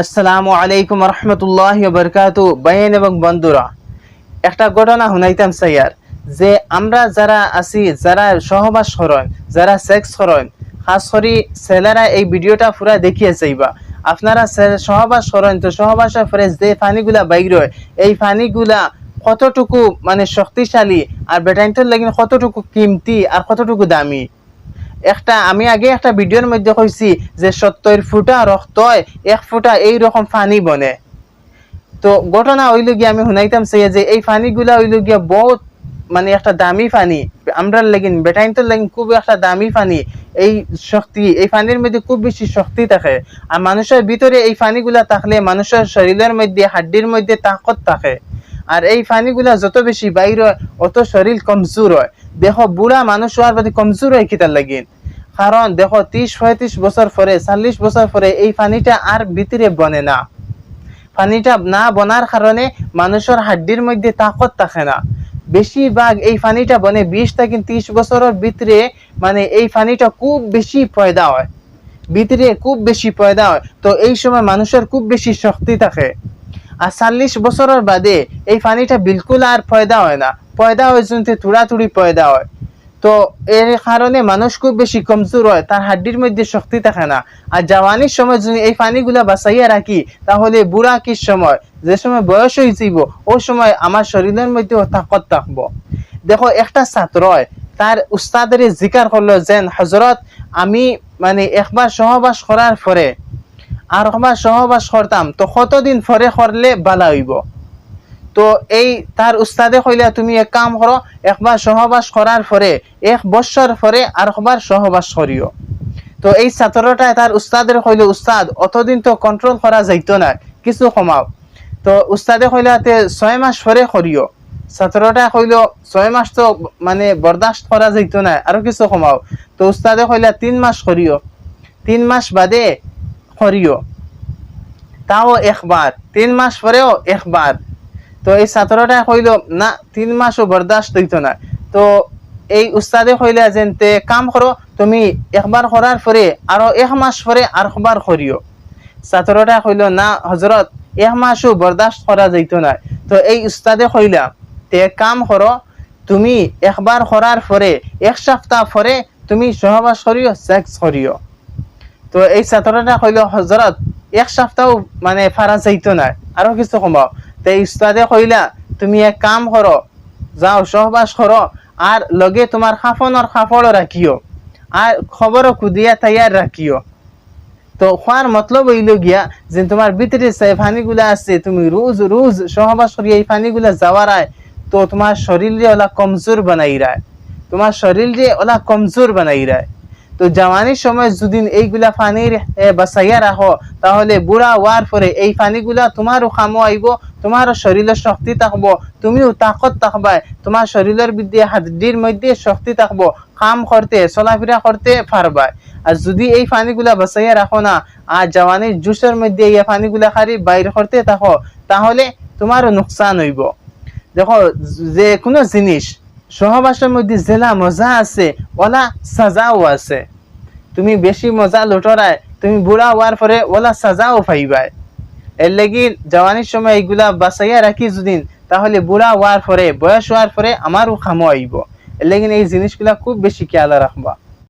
আসসালামু আলাইকুম রহমতুল্লাহ বরকাতু বাইন এবং বন্ধুরা, একটা ঘটনা শুনাইতাম সাইয়ার যে আমরা যারা আছি, যারা সহবাস করেন যারা সেক্স করেন খাস করি ছেলেরা এই ভিডিওটা পুরা দেখিয়ে চাইবা আপনারা সহবাস করেন তো সহবাসের পরে যে পানিগুলা বাইর হয়, এই পানিগুলা কতটুকু মানে শক্তিশালী আর বেটাইনটার লাগিন কতটুকু কিমতি আর কতটুকু দামি? একটা, আমি আগে একটা ভিডিওর মধ্যে কইছি যে সত্তর ফুটা রক্ত এক ফুটা এই রকম পানি বনে। তো ঘটনা হইল গিয়ে আমি শুনাইতাম সে যে এই পানিগুলা হইল গিয়া বহুত মানে একটা দামি পানি আমরা লাগিন বেটাইনটোর লাগিন খুব একটা দামি পানি এই শক্তি, এই পানির মধ্যে খুব বেশি শক্তি থাকে। আর মানুষের ভিতরে এই পানিগুলা থাকলে মানুষের শরীরের মধ্যে, হাড্ডির মধ্যে তাকত থাকে। আর এই পানিগুলা যত বেশি বাইর হয়, অত শরীর কমজোর হয়। দেখো, বুড়া মানুষ হওয়ার প্রতি কমজোর হয় কিতার লাগিন। কারণ দেখো ত্রিশ পঁয়ত্রিশ বছর পরে, চল্লিশ বছর পরে এই পানিটা আর ভিতরে বনে না। পানিটা না বনার কারণে মানুষের হাড্ডির মধ্যে তাকত থাকে না। বেশিরভাগ এই পানিটা বনে বিশ থেকে ত্রিশ বছরের ভিতরে মানে এই পানিটা খুব বেশি পয়দা হয়। ভিতরে খুব বেশি পয়দা হয়। তো এই সময় মানুষের খুব বেশি শক্তি থাকে। আর চল্লিশ বছরের বাদে এই পানিটা বিলকুল আর পয়দা হয় না। পয়দা হয় শুনতে তুড়াতুড়ি পয়দা হয়। তো এর কারণে মানুষ খুব বেশি কমজোর হয়, তার হাড্ডির মধ্যে শক্তি থাকে না। আর জওয়ানির সময় যদি এই পানিগুলা বাঁচাইয়া রাখি, তাহলে বুড়া কি সময়, যে সময় বয়স হয়ে যাইব ওই সময় আমার শরীরের মধ্যে তাকত থাকব। দেখো, একটা ছাত্র তার উস্তাদের জিকার করল যেন হজরত আমি মানে একবার সহবাস করার পরে আর একবার সহবাস করতাম, তো কতদিন পরে করলে বালা হইব? তো এই তার উস্তাদে কইলা তুমি এক কাম করো, একবার সহবাস করার পরে, এক বছর পরে আর একবার সহবাস করিও। তো এই ছাত্রটা তার উস্তাদের কইল, উস্তাদ, অতদিন তো কন্ট্রোল করা যাইতো না, কিছু কমাও। তো উস্তাদে কইলা, তে ছয় মাস পরে করিও। ছাত্রটা কইল, ছয় মাস তো মানে বরদাস্ত করা যাইতো না, আরও কিছু কমাও। তো উস্তাদে কইলা, তিন মাস করিও। তিন মাস বাদে করিও। তাও একবার, তিন মাস পরেও একবার। তো এই ছাত্রটা কইল না, তিন মাসও বরদাস্ত হইত না তো এই উস্তাদে কইলা যে, তে, কাম করো তুমি একবার করার পরে আরও এক মাস পরে আর একবার করিও ছাত্রটা কইল না হজরত এক মাসও বরদাস্ত করা যাইত না তো এই উস্তাদে কইলা তে, কাম করো তুমি একবার করার পরে এক সপ্তাহ পরে তুমি সহবাস করিও সেক্স করিও তো এই ছাত্রটা কইল হজরত এক সপ্তাহ মানে ফারা যাইতো না আরও কিছু কমাও তো উস্তাদে কইলা, তুমি এক কাম করো, যাও, সহবাস করো, আর লগে তোমার খাফনের খাফড় রাখিও আর খবরও কুদিয়া তৈয়ার রাখিও তো খোয়ার মতলব হইল গিয়া যে তোমার ভিতরে যে পানিগুলা আছে, তুমি রোজ রোজ সহবাস করি এই পানিগুলা যাওয়ার আয়, তো তোমার শরীরে ওলা কমজোর বানাই রায় তোমার শরীরে ওলা কমজোর বানাই রায় তো জওয়ানির সময় যদি এইগুলা পানির এ, বাঁচাইয়া রাখো তাহলে বুড়া হওয়ার পরে এই পানিগুলা তোমারও কামো আইব তোমারও শরীরের শক্তি থাকব তুমিও তাকত থাকবাই তোমার শরীরের মধ্যে হাড্ডির মধ্যে শক্তি থাকব কাম করতে চলাফেরা করতে পারবাই আর যদি এই পানিগুলা বাঁচাইয়া রাখো না আর জওয়ানির জুসের মধ্যে এই পানিগুলা খালি বাইর করতে থাকো তাহলে তোমারও নোকসান হইব। দেখো যে কোনো জিনিস সহবাসের মধ্যে জেলা মজা আছে, ওলা সাজাও আছে। তুমি বেশি মজা লুটরায়, তুমি বুড়া হওয়ার পরে ওলা সাজাও পাইবাই। এর লাগি জওয়ানির সময় এইগুলা বাঁচাইয়া রাখি যদি তাহলে বুড়া হওয়ার পরে বয়স হওয়ার পরে আমারও খামো আইব এর লাগি এই জিনিসগুলা খুব বেশি খেয়াল রাখবা